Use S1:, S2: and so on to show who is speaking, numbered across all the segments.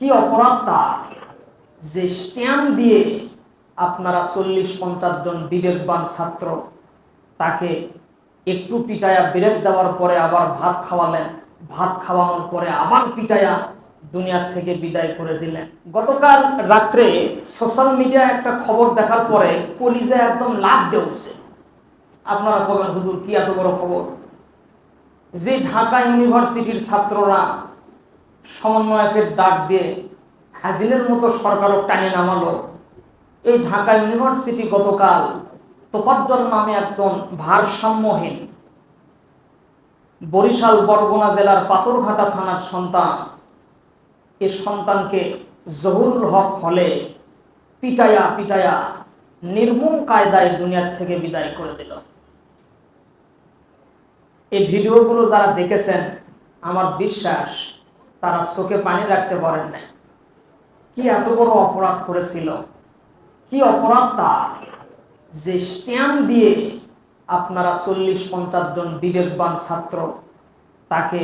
S1: কি অপরাধ তার যে স্ট্যাম্প দিয়ে আপনারা চল্লিশ পঞ্চাশ জন বিবেকবান ছাত্র তাকে একটু পিটায়া ব্রেক দেওয়ার পরে আবার ভাত খাওয়ালেন। ভাত খাওয়ানোর পরে আবার পিটায়া দুনিয়ার থেকে বিদায় করে দিলেন। গতকাল রাত্রে সোশ্যাল মিডিয়া একটা খবর দেখার পরে কলিজা একদম লাভ দিয়ে উঠছে। আপনারা কবেন হুজুর, কি এত বড় খবর? যে ঢাকা ইউনিভার্সিটির ছাত্ররা সমন্বয়কের ডাক দিয়ে হাজিনের মতো সরকারও টানে নামালো। এই ঢাকা ইউনিভার্সিটি গতকাল তোপাজ্জল নামে একজন ভারসাম্যহীন বরিশাল বরগুনা জেলার পাথরঘাটা থানার সন্তান। এ সন্তানকে জহুরুল হক হলে পিটায়া পিটায়া নির্মম কায়দায় দুনিয়ার থেকে বিদায় করে দিল। এই ভিডিওগুলো যারা দেখেছেন, আমার বিশ্বাস তারা চোখে পানি রাখতে পারেন নাই। কি এত বড় অপরাধ করেছিল? কি অপরাধ তার? যে স্ট্যাম্প দিয়ে আপনারা চল্লিশ পঞ্চাশ জন বিবেকবান ছাত্র তাকে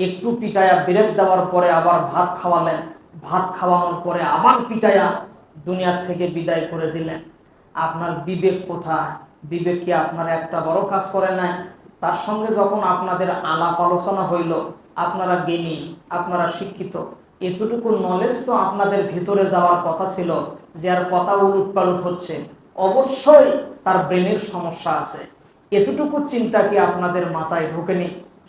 S1: একটু পিটায়া ব্রেক দেওয়ার পরে আবার ভাত খাওয়ালেন, ভাত খাওয়ানোর পরে আবার পিটায়া দুনিয়ার থেকে বিদায় করে দিলেন। আপনার বিবেক কোথায়? বিবেক কি আপনার একটা বড় কাজ করে নাই? তার সঙ্গে যখন আপনাদের আলাপ আলোচনা হইল আপনারা জ্ঞানী, আপনারা শিক্ষিত। এতটুকু নলেজ তো আপনাদের ভেতরে যাওয়ার কথা ছিল যে আর কথা উলুট পালুট হচ্ছে। অবশ্যই তার ব্রেনের সমস্যা আছে। এতটুকু চিন্তা কি আপনাদের মাথায় ঢোকেনি?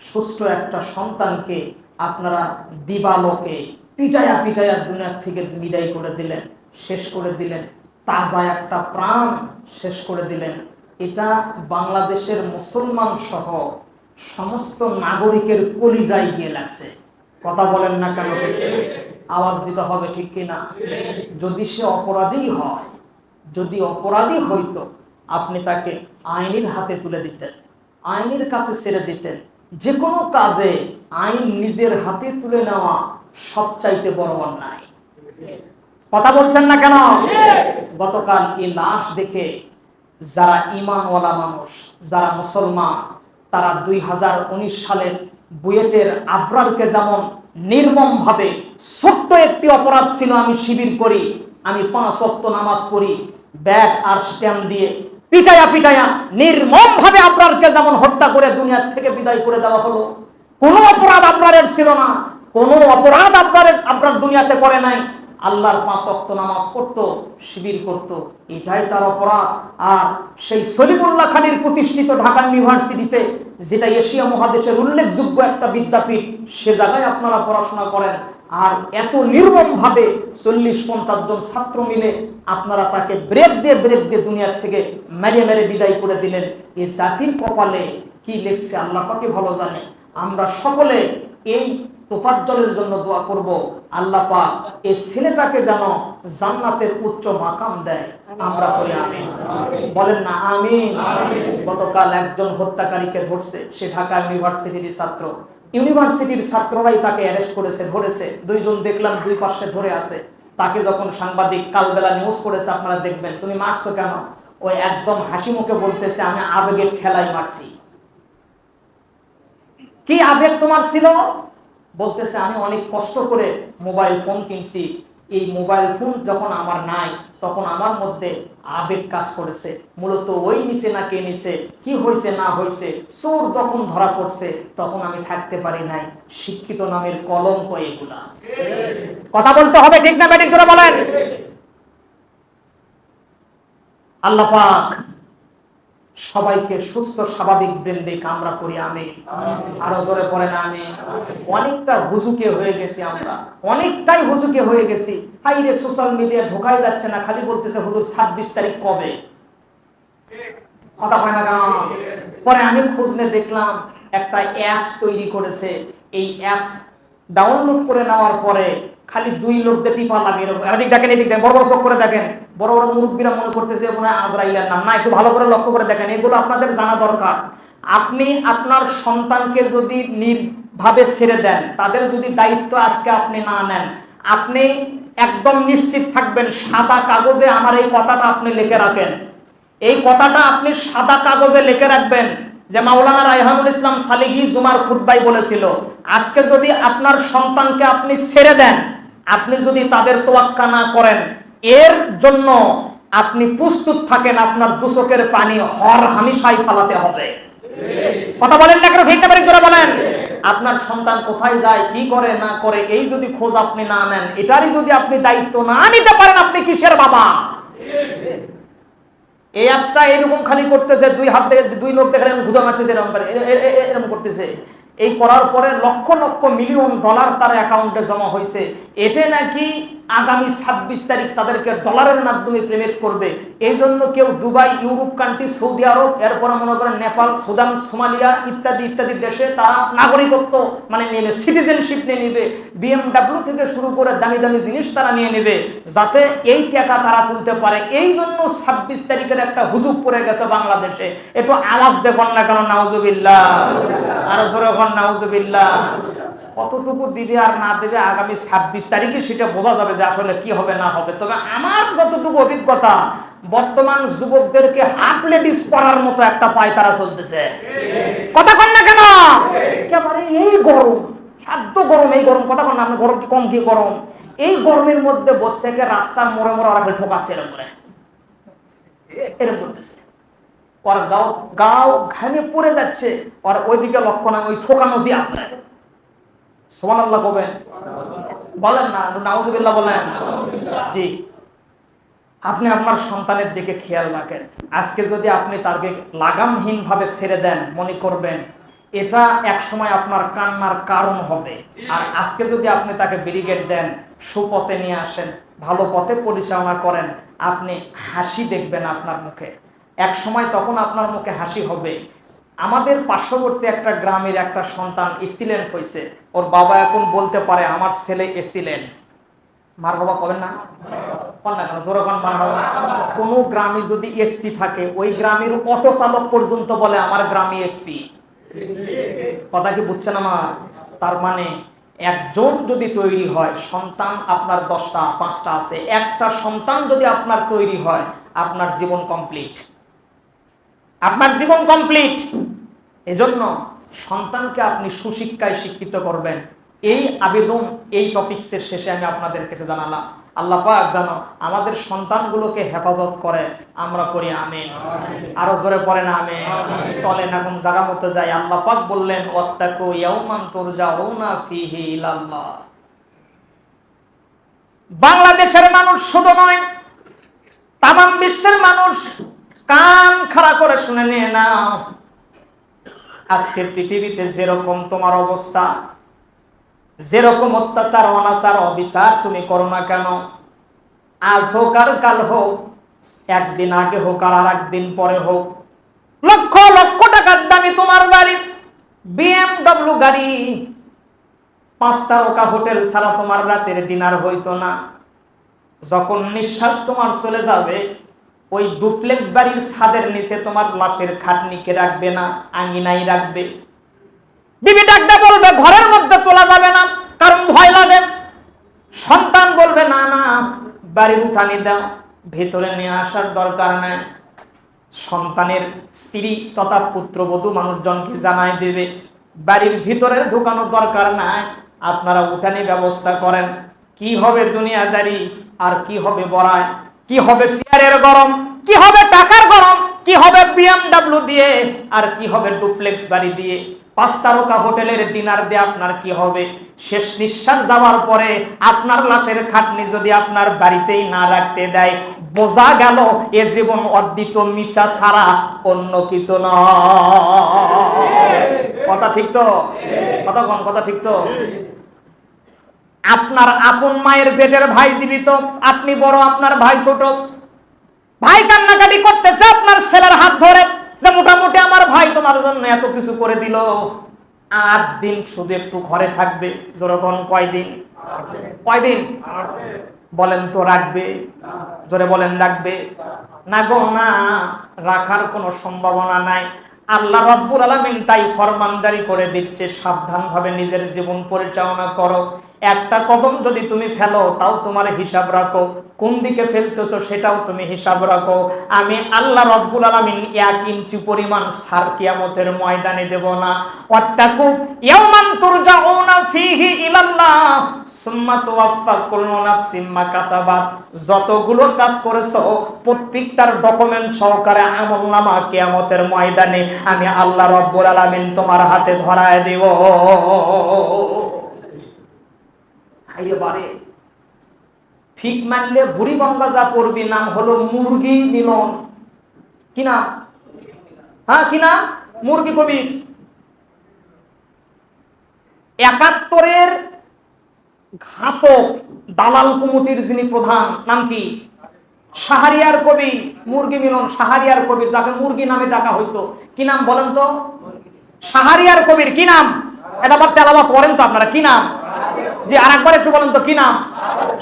S1: সুষ্ঠ একটা সন্তানকে আপনারা দিবালোকে পিটায়া পিটায়া দুনিয়ার থেকে বিদায় করে দিলেন, শেষ করে দিলেন, তাজা একটা প্রাণ শেষ করে দিলেন। এটা বাংলাদেশের মুসলমান সহ সমস্ত নাগরিকের কলিজায় গিয়ে লাগছে। কথা বলেন না কেন আওয়াজ দিতে হবে ঠিক কিনা যদি সে অপরাধী হয়, যদি অপরাধী হইতো, আপনি তাকে আইনের হাতে তুলে দিতেন, আইনের কাছে ছেড়ে দিতেন। যে কোনো কাজে আইন নিজের হাতে তুলে নেওয়া সবচাইতে বড় অন্যায়। কথা বলছেন না কেন? গতকাল এই লাশ দেখে যারা ইমানওয়ালা মানুষ, যারা মুসলমান তারা দুই হাজার উনিশ সালের বুয়েটের আবরারকে যেমন নির্মমভাবে ছোট্ট একটি অপরাধ ছিল, আমি শিবির করি, আমি পাঁচ অক্ত নামাজ পড়ি, ব্যাগ আর স্ট্যাম্প দিয়ে পিটায়া পিটায়া নির্মমভাবে আবরারকে যেমন হত্যা করে দুনিয়ার থেকে বিদায় করে দেওয়া হলো। কোনো অপরাধ আবরারের ছিল না, কোনো অপরাধ আবরারের আবরার দুনিয়াতে করে নাই। আল্লাহর পাঁচ অক্ত নামাজ পড়তো, শিবির করত। এটাই তার অপরাধ। আর সেই সলিমুল্লাহ খালির প্রতিষ্ঠিত ঢাকা ইউনিভার্সিটিতে, যেটা এশিয়া মহাদেশের উল্লেখযোগ্য একটা বিদ্যাপীঠ, সে জায়গায় আপনারা পড়াশোনা করেন। আর এত নির্মমভাবে চল্লিশ পঞ্চাশ জন ছাত্র মিলে আপনারা তাকে ব্রেক দিয়ে ব্রেক দিয়ে দুনিয়ার থেকে মেরে মেরে বিদায় করে দিলেন। এই জাতির কপালে কি লেখছে, আল্লাহ পাকে ভালো জানে। আমরা সকলে এই তোফাজ্জলের জন্য দোয়া করব। আল্লাহ পাক এই ছেলেটাকে যেন জান্নাতের উচ্চ মাকাম দেয়। আমরা করি আমিন। বলেন না আমিন। গতকাল একজন হত্যাকারীকে ধরছে। সে ঢাকা ইউনিভার্সিটির ছাত্র। ইউনিভার্সিটির ছাত্ররাই তাকে অ্যারেস্ট করেছে ধরেছে। দুইজন দেখলাম দুই পাশে ধরে আছে। তাকে যখন সাংবাদিক কালবেলা নিউজ করেছে আপনারা দেখবেন। তুমি মারছো কেন? ওই একদম হাসি মুখে বলতেছে আমি আবেগের ঠেলাই মারছি। কি আবেগ তোমার ছিল? বলতেছে, আমি অনেক কষ্ট করে মোবাইল ফোন কিনছি। এই মোবাইল ফোন যখন আমার নাই, তখন আমার মধ্যে আবেগ কাজ করেছে। মূলত ওই নিচে না কে নিছে কি হয়েছে না হয়েছে চোর যখন ধরা পড়ছে, তখন আমি থাকতে পারি নাই। শিক্ষিত নামের কলঙ্ক এগুলা। কথা বলতে হবে ঠিক না ব্যাটিক ধরে বলেন। আল্লাহ পাক সবাইকে সুস্থ স্বাভাবিক বৃন্দে কামরা করি আমি আরও জোরে পড়ে না আমি অনেকটা হুজুকে হয়ে গেছি আমরা। অনেকটাই হুজুকে হয়ে গেছি। হাই রে সোশ্যাল মিডিয়া ঢোকাই যাচ্ছে না খালি বলতেছে হুজুর ছাব্বিশ তারিখ কবে? কথা হয় না কেন? পরে আমি খুঁজলে দেখলাম একটা অ্যাপস তৈরি করেছে। এই অ্যাপস ডাউনলোড করে নেওয়ার পরে খালি দুই লোক দিয়ে টিপা লাগে এরকম। এদিক দেখেন এদিক দেখেন, বড় বড় চোখ করে দেখেন। বড় বড় মুরব্বীরা মনে করতেছে মনে হয় আজরাইলের নাম। না, একটু ভালো করে লক্ষ্য করে দেখেন, এগুলো আপনাদের জানা দরকার। আপনি আপনার সন্তানকে যদি নির্ভাবে ছেড়ে দেন, তাদের যদি দায়িত্ব আজকে আপনি না নেন, আপনি একদম নিশ্চিত থাকবেন, সাদা কাগজে আমার এই কথাটা আপনি লিখে রাখেন। এই কথাটা আপনি সাদা কাগজে লিখে রাখবেন যে মাওলানা রায়হানুল ইসলাম সালিগি জুমার খুদ্বাই বলেছিল, আজকে যদি আপনার সন্তানকে আপনি ছেড়ে দেন আপনি যদি তাদের তোয়াক্কা না করেন, এর জন্য আপনি প্রস্তুত থাকেন আপনার দুচকের পানি হর হামেশাই ফালাতে হবে। কথা বলেন না কেন? ভিক্ষা জোরে বলেন। আপনার সন্তান কোথায় যায়, কি করে, না করে, এই যদি খোঁজ আপনি না নেন, এটারই যদি আপনি দায়িত্ব না নিতে পারেন, আপনি কিসের বাবা? এই অ্যাপসটা এরকম খালি করতেছে, দুই হাত দুই লোক দেখে ঘুদা মারতেছে, এরকম করে এরকম করতেছে। এই করার পরে লক্ষ লক্ষ মিলিয়ন ডলার তার অ্যাকাউন্টে জমা হয়েছে। এটা নাকি আগামী ছাব্বিশ তারিখ তাদেরকে ডলারের মাধ্যমে পেমেন্ট করবে। এই জন্য কেউ Dubai, Europe country Saudi Arabia, এরপরে মনে করেন নেপাল, সুদান, সোমালিয়া ইত্যাদি ইত্যাদি দেশে তারা নাগরিকত্ব মানে নেবে সিটিজেনশিপ নিয়ে নেবে। বিএমডাব্লিউ থেকে শুরু করে দামি দামি জিনিস তারা নিয়ে নেবে, যাতে এই টাকা তারা তুলতে পারে। এই জন্য ছাব্বিশ তারিখের একটা হুজুগ পড়ে গেছে বাংলাদেশে। একটু আওয়াজ দেখুন না কেন নাউজুবিল্লাহ আর জোরে হন কতটুকু দিবে আর না দেবে আগামী ছাব্বিশ তারিখে সেটা বোঝা যাবে যে আসলে কি হবে, না হবে। তবে আমার যতটুকু অভিজ্ঞতা, বর্তমান যুবকদেরকে হাফ লেডিস করার মতো একটা পায় তারা চলতেছে। কথা কন না কেন? একেবারে এই গরম, সাধ্য গরম, এই গরম, কথা কন না গরম কি কম, কি গরম? এই গরমের মধ্যে বসে থেকে রাস্তার মোড়ে মোড়ে ওরা খালি ঠোকাচ্ছে এরম করে। এরম করতেছে। ওর গাও গাও ঘামে পড়ে যাচ্ছে। ওর ওইদিকে লক্ষ্য না, ওই ঠোকা নদী আছে। সোমান কবেন? বলেন না, নাউজুবিল্লাহ বলেন। জি। আপনি আপনার সন্তানের দিকে খেয়াল রাখেন। আজকে যদি আপনি তাকে লাগামহীন ভাবে ছেড়ে দেন, মনে করবেন, এটা এক সময় আপনার কান্নার কারণ হবে। আর আজকে যদি আপনি তাকে ব্যারিকেড দেন, সুপথে নিয়ে আসেন, ভালো পথে পরিচালনা করেন, আপনি হাসি দেখবেন আপনার মুখে। এক সময় তখন আপনার মুখে হাসি হবে। আমাদের পার্শ্ববর্তী একটা গ্রামের একটা সন্তান এসিলেন্ট হয়েছে। ওর বাবা এখন বলতে পারে, আমার ছেলে এসিলেন্ট মার হবা কবেন না? কোনো গ্রামে যদি এসপি থাকে, ওই গ্রামের অটো চালক পর্যন্ত বলে, আমার গ্রামে এসপি কথা কি বুঝছেন আমার? তার মানে একজন যদি তৈরি হয়, সন্তান আপনার দশটা, পাঁচটা আছে। একটা সন্তান যদি আপনার তৈরি হয়, আপনার জীবন কমপ্লিট আপনার জীবন কমপ্লিট এজন্য সন্তানকে আপনি সুশিক্ষায় শিক্ষিত করবেন। এই আবেদন এই টপিক্সের শেষে আমি আপনাদের কাছে জানালাম। আল্লাহ পাক জানো আমাদের সন্তানগুলোকে হেফাজত করে। আমরা করি আমিন। আরও জোরে পড়ে না আমি চলেন এখন জায়গা মতো যাই। আল্লাহ পাক বললেন ওয়াত্তাকু ইয়াউমান তুরজাউনা ফিহি ইলাল্লাহ। বাংলাদেশের মানুষ শুধু নয় তাম বিশ্বের মানুষ কান খাড়া করে শুনে নিয়ে নাও। আজকে পৃথিবীতে যেরকম তোমার অবস্থা, যেরকম অত্যাচার, অনাচার, অবিচার তুমি করো না কেন? আজ হোক আর কাল হোক, একদিন আগে হোক আর আর একদিন পরে হোক, লক্ষ লক্ষ টাকার দামি তোমার গাড়ি বিএমডব্লিউ গাড়ি, পাঁচ তারকা হোটেল ছাড়া তোমার রাতের ডিনার হইতো না। যখন নিঃশ্বাস তোমার চলে যাবে ওই ডুপ্লেক্স বাড়ির ছাদের নিচে তোমার লাশের খাটনিকে রাখবে না, আঙিনাই রাখবে। বিবি ডাকতে বলবে, ঘরের মধ্যে তোলা যাবে না, কারণ ভয় লাগে। সন্তান বলবে, না না, বাড়ির উঠানি দাও, ভেতরে নিয়ে আসার দরকার নাই। সন্তানের স্ত্রী তথা পুত্রবধূ মানুষজনকে জানাই দেবে, বাড়ির ভিতরে ঢুকানোর দরকার নাই, আপনারা উঠানি ব্যবস্থা করেন। কি হবে দুনিয়াদারি আর কি হবে বড়ায় কি হবে চেয়ারের গরম? কি হবে টাকার গরম? কি হবে বিএমডাব্লিউ দিয়ে? আর কি হবে ডুপ্লেক্স বাড়ি দিয়ে? পাঁচ তারকা হোটেলের ডিনার দিয়ে আপনার কি হবে? শেষ নিঃশ্বাস যাওয়ার পরে আপনার লাশের খাটনি যদি আপনার বাড়িতেই না রাখতে দেয়, বোঝা গেল এ জীবন অদ্বিত মিশা ছাড়া অন্য কিছু নয়। কথা ঠিক তো? কথা কোন, কথা ঠিক তো? আপনার আপন মায়ের পেটের ভাই জীবিত, আপনি বড়, আপনার ভাই ছোট। ভাই কান্নাকাটি করতেছে, আপনার ছেলের হাত ধরে যে মোটামুটি আমার ভাই তোমার জন্য এত কিছু করে দিল। আট দিন শুধু একটু ঘরে থাকবে যেরকম কয়দিন? কয়দিন? বলেন তো রাখবে, জোরে বলেন রাখবে। না গো, না, রাখার কোনো সম্ভাবনা নাই। আল্লাহ রব্বুর আলমিন তাই ফরমানদারি করে দিচ্ছে, সাবধানভাবে নিজের জীবন পরিচালনা করো। একটা কদম যদি তুমি ফেলো, তাও তোমার হিসাব রাখো। কোন দিকে ফেলতেছো সেটাও তুমি হিসাব রাখো। আমি আল্লাহ রব্বুল আলামিন এক ইঞ্চি পরিমাণ সার কিয়ামতের ময়দানে দেব না। ওয়াত্তাকু ইয়াওমান তুরজাউনা ফীহি ইলাল্লাহ, সুম্মা তুওয়াফফা কুল্লু নাফসিম মা যতগুলো কাজ করেছ, প্রত্যেকটার ডকুমেন্ট সহকারে আমলনামা কিয়ামতের ময়দানে আমি আল্লাহ রব্বুল আলামিন তোমার হাতে ধরায় দেব। হাইরে বারে। ফিক মানলে বুড়ি যা পড়বি নাম হলো মুরগি মিলন। কি নাম? হ্যাঁ কি নাম? মুরগি কবির একাত্তরের ঘাতক দালাল কমিটির যিনি প্রধান নাম কি? সাহারিয়ার কবি মুরগি মিলন সাহারিয়ার কবির যাকে মুরগি নামে ডাকা হইতো। কি নাম বলেন তো? সাহারিয়ার কবির কি নাম? এটা আবার তেলাবাত করেন তো আপনারা কি নাম? যে আর একবার একটু বলেন তো, কি নাম?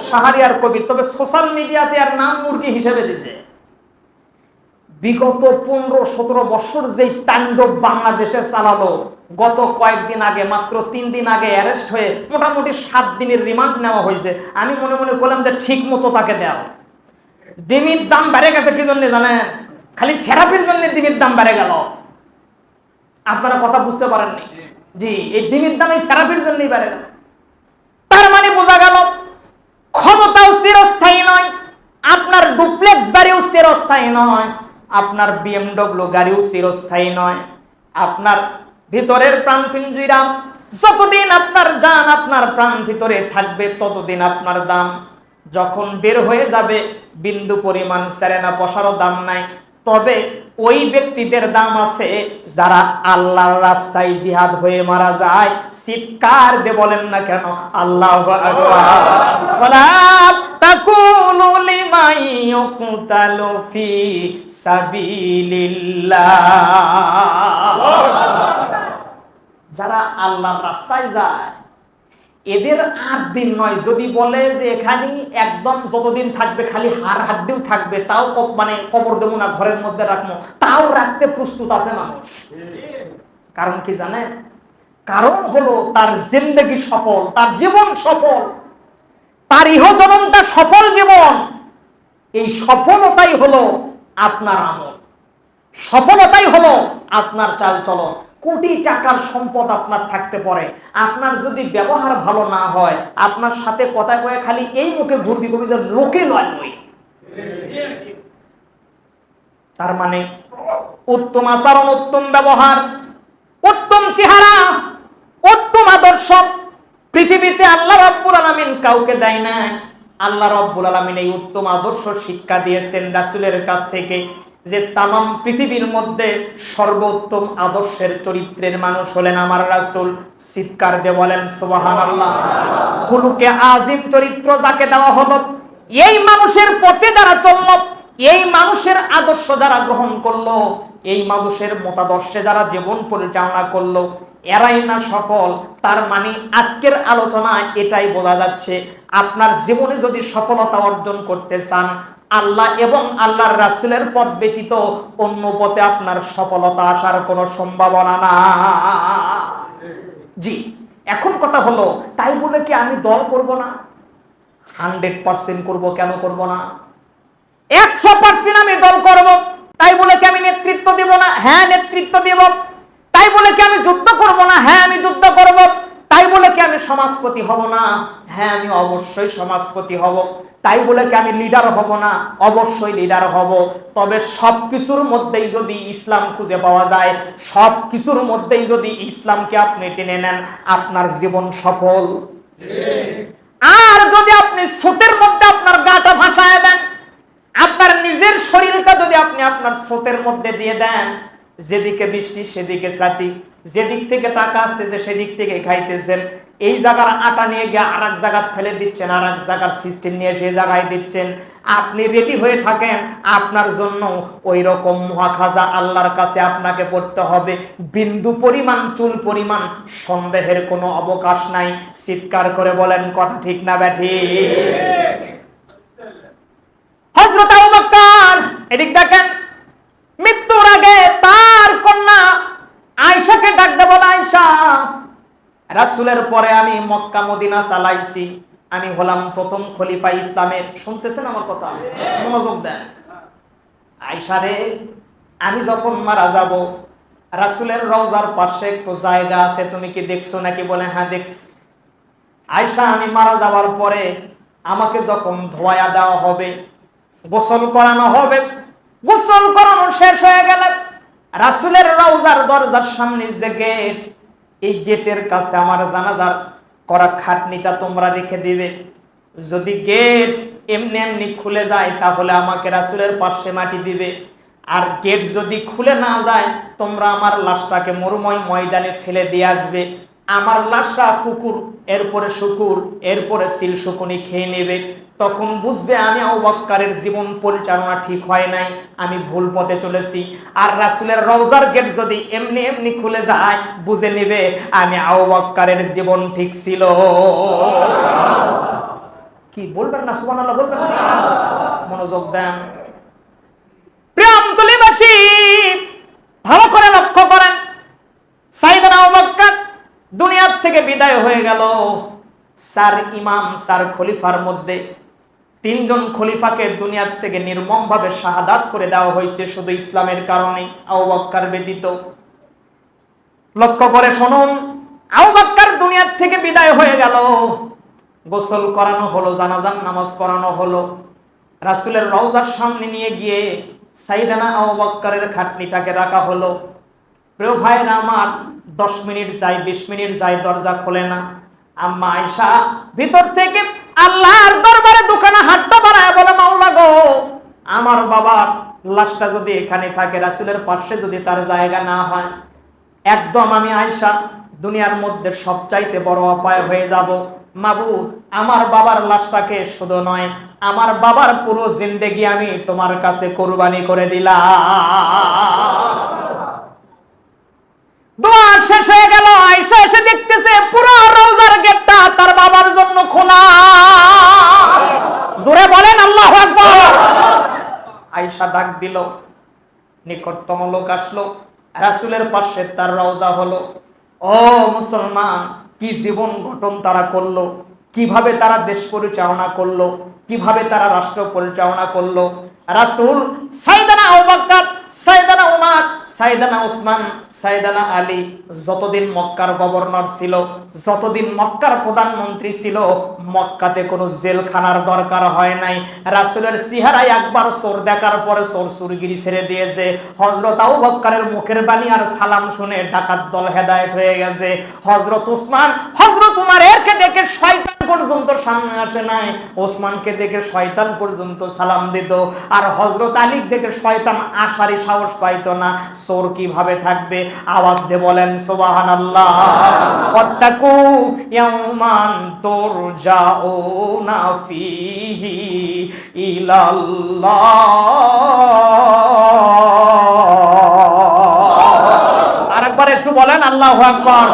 S1: সাহারিয়ার কবির। তবে সোশ্যাল মিডিয়াতে আর নাম মুরগি হিসেবে দিছে। বিগত পনেরো, সতেরো বছর যেই তাণ্ডব বাংলাদেশে চালালো, গত কয়েকদিন আগে, মাত্র তিন দিন আগে অ্যারেস্ট হয়ে মোটামুটি সাত দিনের রিমান্ড নেওয়া হয়েছে। আমি মনে মনে করলাম যে ঠিক মতো তাকে দেও ডিমির দাম বেড়ে গেছে কি জন্য জানেন? খালি থেরাপির জন্য ডিমির দাম বেড়ে গেল। আপনারা কথা বুঝতে পারেননি। জি, এই ডিমির দাম এই থেরাপির জন্যই বেড়ে গেল। বোঝা গেল, ক্ষমতাও চিরস্থায়ী নয়, আপনার ডুপ্লেক্স বাড়িও চিরস্থায়ী নয়, আপনার বিএমডব্লিউ গাড়িও চিরস্থায়ী নয়, আপনার ভিতরের প্রাণ পিঞ্জিরা যতদিন আপনার যান আপনার প্রাণ ভিতরে থাকবে ততদিন আপনার দাম। যখন বের হয়ে যাবে, বিন্দু পরিমাণ সেরেনা পশারও দাম নাই, তবে ওই ব্যক্তিদের দাম আছে যারা আল্লাহর রাস্তায় জিহাদ হয়ে মারা যায়। চিৎকার দে বলেন না কেন? আল্লাহ যারা আল্লাহর রাস্তায় যায় এদের আট দিন নয়, যদি বলে যে এখানে একদম যতদিন থাকবে, খালি হাড় হাড্ডিও থাকবে, তাও মানে কবর দেবো না, ঘরের মধ্যে রাখব, তাও রাখতে প্রস্তুত আছে মানুষ। কারণ কি জানেন? কারণ হলো তার জিন্দগি সফল, তার জীবন সফল, তার ইহজননটা সফল জীবন। এই সফলতাই হলো আপনার আমল। সফলতাই হলো আপনার চাল চলন কোটি টাকার সম্পদ আপনার থাকতে পারে। আপনার যদি ব্যবহার ভালো না হয়, আপনার সাথে কথা কয়ে খালি এই মুখে ঘুরবি কবি যে লোকে লয় নই তার মানে উত্তম আচরণ, উত্তম ব্যবহার, উত্তম চেহারা, উত্তম আদর্শ পৃথিবীতে আল্লাহ রাব্বুল আলামিন কাউকে দেয় না আল্লাহ রাব্বুল আলামিন এই উত্তম আদর্শ শিক্ষা দিয়েছেন রাসূলের কাছ থেকে। যে তামাম পৃথিবীর মধ্যে সর্বোত্তম আদর্শের চরিত্রের মানুষ হলেন আমার রাসূল চিৎকার দিয়ে বলেন, সুবহানাল্লাহ। খুলুকে আজিম চরিত্র যাকে দেওয়া হলো, এই মানুষের পথে যারা চলল, এই মানুষের আদর্শ যারা গ্রহণ করল, এই মানুষের মতাদর্শে যারা জীবন পরিচালনা করল, এরাই না সফল। তার মানে আজকের আলোচনায় এটাই বোঝা যাচ্ছে, আপনার জীবনে যদি সফলতা অর্জন করতে চান আল্লাহ এবং আল্লাহর রাসূলের পথ ব্যতীত অন্য পথে আপনার সফলতা আসার কোনো সম্ভাবনা না জি, এখন কথা হলো, তাই বলে কি আমি দল করব না? হান্ড্রেড পার্সেন্ট করব, কেন করব না? একশো পার্সেন্ট আমি দল করব, তাই বলে কি আমি নেতৃত্ব দেব না? হ্যাঁ নেতৃত্ব দেব। তাই বলে কি আমি যুদ্ধ করব না? হ্যাঁ আমি যুদ্ধ করব। বলে কি আমি সমাজপতি হব না? হ্যাঁ আমি অবশ্যই সমাজপতি হব। তাই বলে কি আমি লিডার হব না? অবশ্যই লিডার হব। তবে সব কিছুর মধ্যেই যদি ইসলাম খুঁজে পাওয়া যায় সব কিছুর মধ্যেই যদি ইসলামকে আপনি টেনে নেন, আপনার জীবন সফল। আর যদি আপনি স্রোতের মধ্যে আপনার গাটা ভাসায় দেন, আপনার নিজের শরীরটা যদি আপনি আপনার স্রোতের মধ্যে দিয়ে দেন, যেদিকে বৃষ্টি, সেদিকে যেদিক থেকে টাকা আসতেছে সেদিক থেকে খাইতেছেন। এই জায়গার আটা নিয়ে গিয়ে আর এক জায়গা ফেলে দিচ্ছেন আর এক জায়গার সিস্টেম নিয়ে সেই জায়গায় দিচ্ছেন। আপনি রেডি হয়ে থাকেন আপনার জন্য ওই রকম মহাখাজা আল্লাহর কাছে আপনাকে পড়তে হবে। বিন্দু পরিমাণ চুল পরিমাণ সন্দেহের কোনো অবকাশ নাই। চিৎকার করে বলেন কথা ঠিক না ব্যাঠি হজরত এদিক দেখেন মৃত্যুর আগে তার কন্যা আয়সাকে ডাকতে বলে রাসুলের পরে আমি মক্কা মদিনা চালাইছি। আমি হলাম প্রথম খলিফা ইসলামের। শুনতেছেন আমার কথা? মনোযোগ দেন। আমি যখন মারা যাব, রাসুলের রওজার পাশে একটু জায়গা আছে, তুমি কি দেখছ নাকি বলে হ্যাঁ দেখছি। আয়সা, আমি মারা যাওয়ার পরে আমাকে যখন ধোয়া দেওয়া হবে, গোসল করানো হবে, গোসল করানো শেষ হয়ে গেলে রাসুলের রওজার দরজার সামনে যে গেট, এই গেটের কাছে আমার জানাজার করা খাটনিটা তোমরা রেখে দিবে। যদি গেট এমনি এমনি খুলে যায়, তাহলে আমাকে রাসুলের পাশে মাটি দিবে। আর গেট যদি খুলে না যায়, তোমরা আমার লাশটাকে মরুময় ময়দানে ফেলে দিয়ে আসবে। আমার লাশটা কুকুর, এরপরে শুকুর, এরপরে সিল শুকুনি খেয়ে নেবে। তখন বুঝবে আমি আউবাক্কারের জীবন পরিচালনা ঠিক হয় নাই, আমি ভুল পথে চলেছি। আর রাসুলের রওজার গেট যদি এমনি এমনি খুলে যায়, বুঝে নেবে আমি আউবাক্কারের জীবন ঠিক ছিল। কি বলবেন না সুবান বলবেন? না? মনোযোগ দেন। প্রিয়ম তুলিবাসী ভালো করে লক্ষ্য করেন সাইদানা আবুবকর দুনিয়ার থেকে বিদায় হয়ে গেল। চার ইমাম চার খলিফার মধ্যে তিনজন খলিফাকে দুনিয়ার থেকে নির্মমভাবে শাহাদাত করে দেওয়া হয়েছে শুধু ইসলামের কারণে আবুবকর ব্যতীত। লক্ষ্য করে শুনুন আবুবকর দুনিয়ার থেকে বিদায় হয়ে গেল। গোসল করানো হলো জানাজান নামাজ পড়ানো হলো। রাসুলের রওজার সামনে নিয়ে গিয়ে সাইদানা আবুবকরের খাটনিটাকে রাখা হলো। প্রিয় ভাইরা আমার দশ মিনিট যাই বিশ মিনিট যাই দরজা খোলে না। আম্মা আয়সা ভিতর থেকে আল্লাহর দরবারে দোকানে হাতটা বাড়ায় বলে, মাওলা গো, আমার বাবার লাশটা যদি এখানে থাকে, রাসুলের পাশে যদি তার জায়গা না হয়, একদম আমি আয়সা দুনিয়ার মধ্যে সবচাইতে বড় অপায় হয়ে যাব। মাবু আমার বাবার লাশটাকে শুধু নয়, আমার বাবার পুরো জিন্দেগি আমি তোমার কাছে কোরবানি করে দিলাম। শেষ হয়ে গেল, আয়সা এসে দেখতেছে পুরো রওজার গেটটা তার বাবার জন্য খোলা। জোরে বলেন আল্লাহ আয়সা ডাক দিল, নিকটতম লোক আসলো, রাসুলের পাশে তার রওজা হলো। ও মুসলমান, কি জীবন গঠন তারা করল? কীভাবে তারা দেশ পরিচালনা করল? কীভাবে তারা রাষ্ট্র পরিচালনা করল? রাসুল সাইদানা সাইদানা উমার সাইদানা উসমান, সাইদানা আলী যতদিন মক্কার গভর্নর ছিল, যতদিন মক্কার প্রধানমন্ত্রী ছিল, মক্কাতে কোনো জেলখানার দরকার হয় নাই। রাসুলের সিহারায় একবার চোর দেখার পরে চোর চুরগিরি ছেড়ে দিয়েছে। হজরত আবুবকরের মুখের বাণী আর সালাম শুনে ডাকাত দল হেদায়েত হয়ে গেছে। হজরত উসমান হজরত উমারেরকে দেখে শয়তান পর্যন্ত সামনে আসে নাই। ওসমানকে দেখে শয়তান পর্যন্ত সালাম দিত। আর হজরত আলীক দেখে শয়তান আশারি সাহস পাইতো না। চোর কীভাবে থাকবে? আওয়াজ দিয়ে বলেন সোবাহান আল্লাহ অত্যাকু ইয়াউমান তুরজাউনা ফিহি ইলাল্লাহ। আরেকবার একটু বলেন, আল্লাহ আকবার।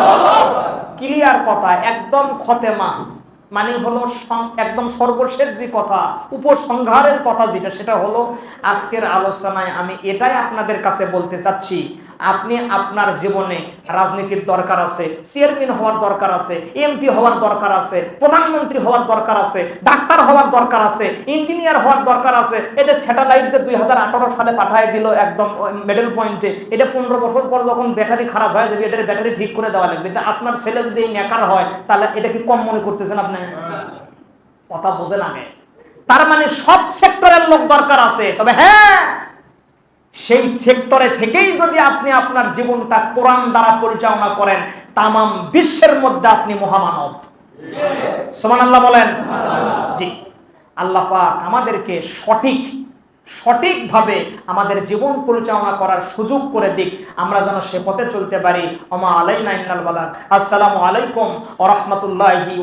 S1: ক্লিয়ার কথা, একদম খতেমা। মানে হলো একদম সর্বশেষ যে কথা, উপসংহারের কথা যেটা, সেটা হলো আজকের আলোচনায় আমি এটাই আপনাদের কাছে বলতে চাচ্ছি। আপনি আপনার জীবনে রাজনীতির দরকার আছে, চেয়ারম্যান হওয়ার দরকার আছে, এমপি হওয়ার দরকার আছে, প্রধানমন্ত্রী হওয়ার দরকার আছে, ডাক্তার হওয়ার দরকার আছে, ইঞ্জিনিয়ার হওয়ার দরকার আছে এটা স্যাটেলাইট যে দুই সালে পাঠিয়ে দিল একদম মেডেল পয়েন্টে এটা পনেরো বছর পর যখন ব্যাটারি খারাপ হয়ে যাবে, এটার ব্যাটারি ঠিক করে দেওয়া লাগবে। তা আপনার ছেলে যদি এই নেকার হয়, তাহলে এটা কি কম মনে করতেছেন আপনি? কথা বোঝেন আগে। তার মানে সব সেক্টরের লোক দরকার আছে। তবে হ্যাঁ সেই সেক্টরে থেকেই যদি আপনি আপনার জীবনটা কোরআন দ্বারা পরিচালনা করেন, তামাম বিশ্বের মধ্যে আপনি মহামানব। সোমান আল্লাহ বলেন? জি। আল্লাহ পাক আমাদেরকে সঠিক, সঠিকভাবে আমাদের জীবন পরিচালনা করার সুযোগ করে দিক। আমরা যেন সে পথে চলতে পারি। ওমা আলাইনা ইন্নাল আসসালামু আলাইকুম ওয়া রাহমাতুল্লাহি